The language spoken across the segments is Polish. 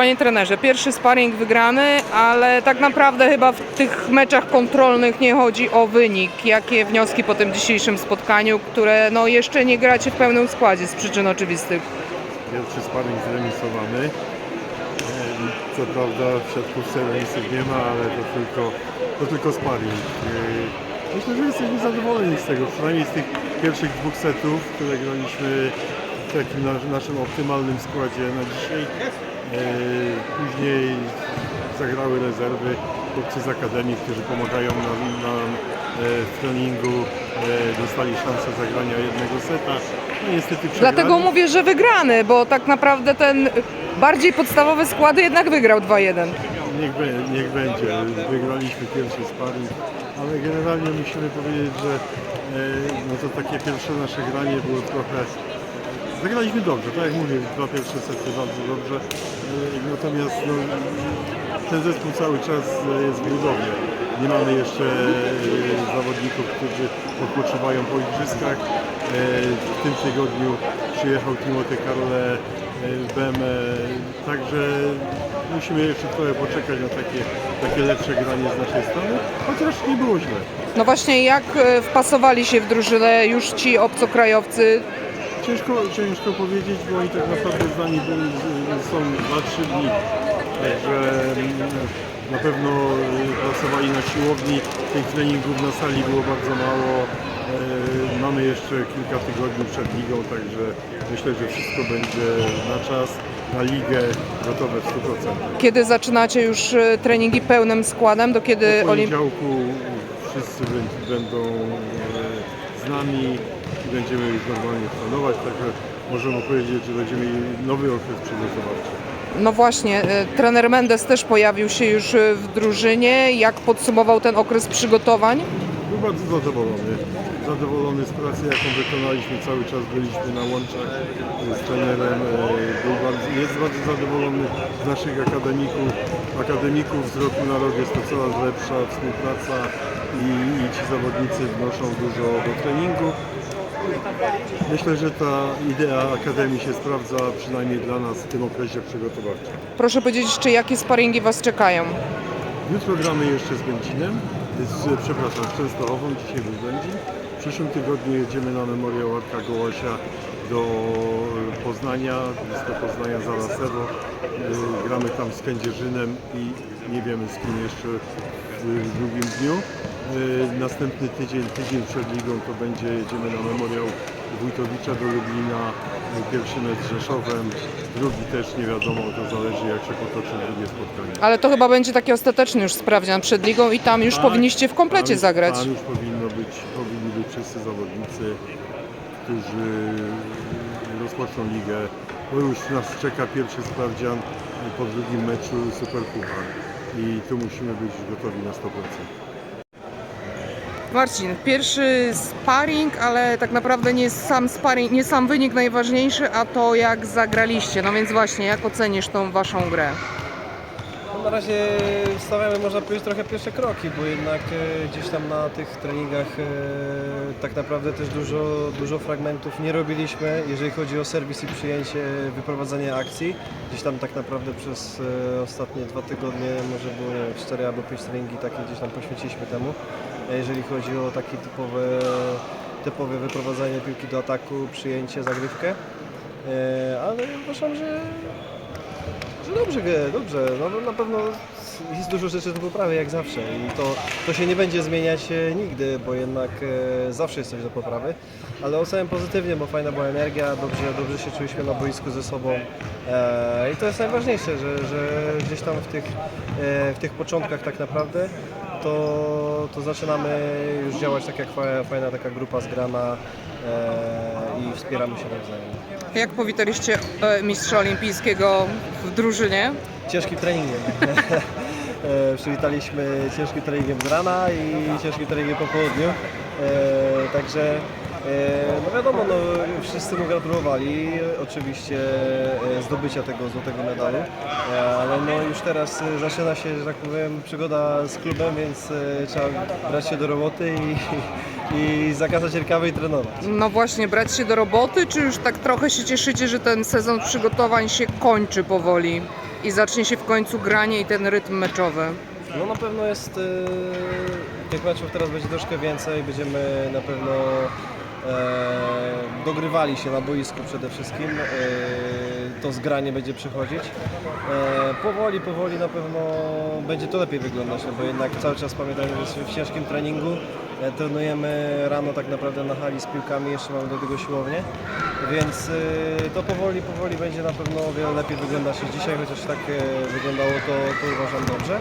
Panie trenerze, pierwszy sparring wygrany, ale tak naprawdę chyba w tych meczach kontrolnych nie chodzi o wynik. Jakie wnioski po tym dzisiejszym spotkaniu, które no jeszcze nie gracie w pełnym składzie z przyczyn oczywistych? Pierwszy sparring zremisowany. Em, Co prawda w siatkówce remisów nie ma, ale to tylko, to tylko sparring. Myślę, że jesteśmy zadowoleni z tego, przynajmniej z tych pierwszych dwóch setów, które graliśmy w takim nas- naszym optymalnym składzie na dzisiaj. E, Później zagrały rezerwy, chłopcy z Akademii, którzy pomagają nam, nam e, w treningu, e, dostali szansę zagrania jednego seta. No niestety Dlatego przegrali. mówię, że wygrany, bo tak naprawdę ten bardziej podstawowy skład jednak wygrał 2-1. Niech, niech będzie. Wygraliśmy pierwszy sparring, ale generalnie musimy powiedzieć, że no to takie pierwsze nasze granie było trochę. Zagraliśmy dobrze, tak jak mówię, dwa pierwsze sety bardzo dobrze. E, natomiast no, ten zespół cały czas e, jest w. Nie mamy jeszcze e, zawodników, którzy odpoczywają po igrzyskach. W tym tygodniu przyjechał Timoty Karole e, BM, e, także musimy jeszcze trochę poczekać na takie, takie lepsze granie z naszej strony, chociaż nie było źle. No właśnie, jak wpasowali się w drużynę już ci obcokrajowcy? Ciężko, ciężko powiedzieć, bo oni tak naprawdę z nami są 2-3 dni. Także mm, na pewno y, pracowali na siłowni, tych treningów na sali było bardzo mało. E, Mamy jeszcze kilka tygodni przed ligą, także myślę, że wszystko będzie na czas, na ligę gotowe w 100%. Kiedy zaczynacie już e, treningi pełnym składem, do kiedy W poniedziałku wszyscy bę- będą z nami będziemy już normalnie trenować, także możemy powiedzieć, że będziemy mieli nowy okres przygotowawczy. No właśnie, e, trener Mendes też pojawił się już e, w drużynie. Jak podsumował ten okres przygotowań? Był bardzo zadowolony. Zadowolony z pracy, jaką wykonaliśmy. Cały czas byliśmy na łączach z trenerem. E, Był bardzo, jest bardzo zadowolony z naszych akademików. Akademików z roku na rok jest to coraz lepsza współpraca i, i ci zawodnicy wnoszą dużo do treningu. Myślę, że ta idea Akademii się sprawdza przynajmniej dla nas w tym okresie przygotowawczym. Proszę powiedzieć jeszcze, jakie sparingi Was czekają? Jutro gramy jeszcze z Będzinem, z, przepraszam, z Częstochową, dzisiaj był Będzin. W przyszłym tygodniu jedziemy na memoriał Arka Gołasia do Poznania, blisko Poznania Zalasewo. Y, Gramy tam z Kędzierzynem i nie wiemy z kim jeszcze w drugim dniu. Y, Następny tydzień, tydzień przed ligą to będzie, jedziemy na memoriał Wójtowicza do Lublina, pierwszy mecz z Rzeszowem, drugi też nie wiadomo, to zależy jak się potoczy drugie spotkanie. Ale to chyba będzie taki ostateczny już sprawdzian przed ligą i tam już Tak, powinniście w komplecie tam, zagrać. Tam już powinno być, powinni być wszyscy zawodnicy, którzy rozpoczną ligę, bo już nas czeka pierwszy sprawdzian po drugim meczu Superpuchar i tu musimy być gotowi na 100%. Marcin, pierwszy sparring, ale tak naprawdę nie sam sparring, nie sam wynik najważniejszy, a to jak zagraliście. No więc właśnie, jak ocenisz tą Waszą grę? Na razie stawiamy, można powiedzieć, trochę pierwsze kroki, bo jednak e, gdzieś tam na tych treningach e, tak naprawdę też dużo, dużo fragmentów nie robiliśmy, jeżeli chodzi o serwis i przyjęcie, wyprowadzenie akcji. Gdzieś tam tak naprawdę przez e, ostatnie dwa tygodnie, może było nie wiem, 4 albo 5 treningi takie gdzieś tam poświęciliśmy temu. E, Jeżeli chodzi o takie typowe, typowe wyprowadzanie piłki do ataku, przyjęcie, zagrywkę. E, Ale uważam, że że dobrze, gra- dobrze. No, no, na pewno jest dużo rzeczy do poprawy, jak zawsze. I to, to się nie będzie zmieniać e, nigdy, bo jednak e, zawsze jest coś do poprawy. Ale oceniam pozytywnie, bo fajna była energia, dobrze, dobrze się czuliśmy na boisku ze sobą. E, I to jest najważniejsze, że, że gdzieś tam w tych, e, w tych początkach tak naprawdę to, to zaczynamy już działać tak jak fa- fajna taka grupa zgrana e, i wspieramy się nawzajem. Jak powitaliście e, mistrza olimpijskiego w drużynie? ciężkim treningiem. E, Przywitaliśmy ciężkim treningiem z rana i ciężkim treningiem po południu. E, Także no wiadomo, no, wszyscy mu gratulowali oczywiście e, zdobycia tego złotego medalu, E, ale no już teraz e, zaczyna się, że tak powiem, przygoda z klubem, więc e, trzeba brać się do roboty i, i zakazać rękawy i trenować. No właśnie, brać się do roboty, czy już tak trochę się cieszycie, że ten sezon przygotowań się kończy powoli? i zacznie się w końcu granie i ten rytm meczowy? No na pewno jest, e, tych meczów teraz będzie troszkę więcej, będziemy na pewno e, dogrywali się na boisku przede wszystkim, e, to zgranie będzie przychodzić. E, powoli, powoli na pewno będzie to lepiej wyglądać, no bo jednak cały czas pamiętajmy, że jesteśmy w ciężkim treningu, e, trenujemy rano tak naprawdę na hali z piłkami, jeszcze mamy do tego siłownię, więc e, to powoli, powoli będzie na pewno o wiele lepiej wyglądać niż dzisiaj, chociaż tak e, wyglądało to, to uważam dobrze.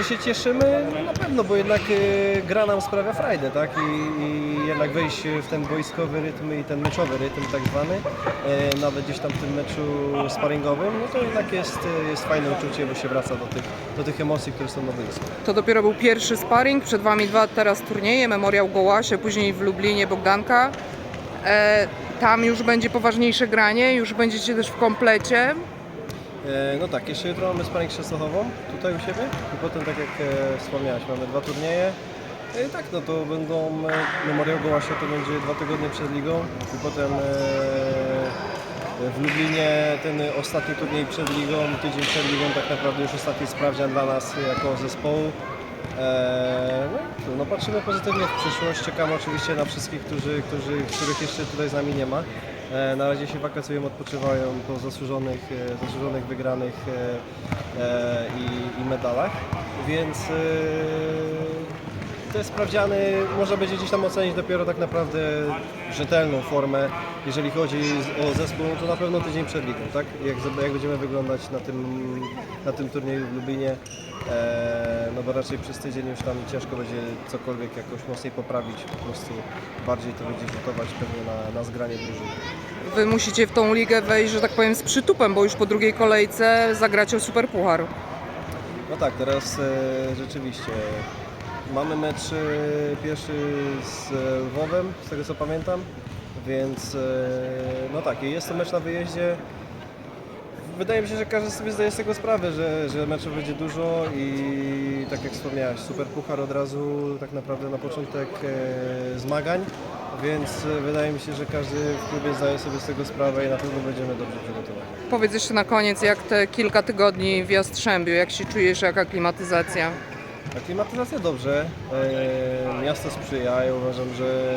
Czy się cieszymy? No na pewno, bo jednak e, gra nam sprawia frajdę, tak? I, I jednak wejść w ten boiskowy rytm i ten meczowy rytm tak zwany, e, nawet gdzieś tam w tym meczu sparingowym, no to jednak jest, e, jest fajne uczucie, bo się wraca do tych, do tych emocji, które są na boisku. To dopiero był pierwszy sparring, przed Wami dwa teraz turnieje, Memoriał Gołasie, później w Lublinie Bogdanka. E, tam już będzie poważniejsze granie, już będziecie też w komplecie. E, No tak, jeszcze jutro mamy sparring z Częstochową, tutaj u siebie i potem tak jak e, wspomniałeś, mamy dwa turnieje. E, tak, no to będą, Memoriał Gołasia to będzie dwa tygodnie przed ligą i potem w Lublinie ten ostatni turniej przed ligą, tydzień przed ligą tak naprawdę już ostatni sprawdzian dla nas jako zespołu. No, no patrzymy pozytywnie w przyszłość, czekamy oczywiście na wszystkich, którzy, którzy, których jeszcze tutaj z nami nie ma. E, Na razie się wakacjują, odpoczywają po zasłużonych, e, zasłużonych wygranych e, i, i medalach, więc te sprawdziany można będzie gdzieś tam ocenić dopiero tak naprawdę rzetelną formę, jeżeli chodzi o zespół, no to na pewno tydzień przed ligą, tak? Jak, jak będziemy wyglądać na tym, na tym turnieju w Lubinie, e, no bo raczej przez tydzień już tam ciężko będzie cokolwiek jakoś mocniej poprawić, po prostu bardziej to będzie rzutować pewnie na, na zgranie drużyny. Wy musicie w tą ligę wejść, że tak powiem, z przytupem, bo już po drugiej kolejce zagracie o Superpuchar. No tak, teraz e, rzeczywiście mamy mecz e, pierwszy z e, Lwowem, z tego co pamiętam, więc e, no tak, jest to mecz na wyjeździe. Wydaje mi się, że każdy sobie zdaje z tego sprawę, że, że meczów będzie dużo i tak jak wspomniałeś, super puchar od razu tak naprawdę na początek e, zmagań, więc e, wydaje mi się, że każdy w klubie zdaje sobie z tego sprawę i na pewno będziemy dobrze przygotowani. Powiedz jeszcze na koniec, jak te kilka tygodni w Jastrzębiu, jak się czujesz, jaka klimatyzacja? A klimatyzacja dobrze, e, miasto sprzyja, ja uważam, że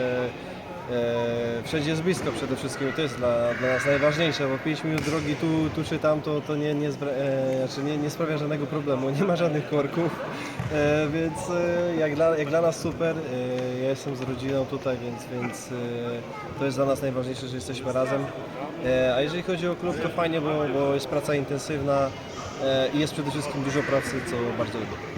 wszędzie jest blisko przede wszystkim to jest dla, dla nas najważniejsze, bo 5 minut drogi tu, tu czy tam to, to nie, nie, zbra- e, znaczy nie, nie sprawia żadnego problemu, nie ma żadnych korków, e, więc e, jak, dla, jak dla nas super, e, ja jestem z rodziną tutaj, więc, więc e, to jest dla nas najważniejsze, że jesteśmy razem. E, a jeżeli chodzi o klub to fajnie, bo, bo jest praca intensywna e, i jest przede wszystkim dużo pracy, co bardzo lubię.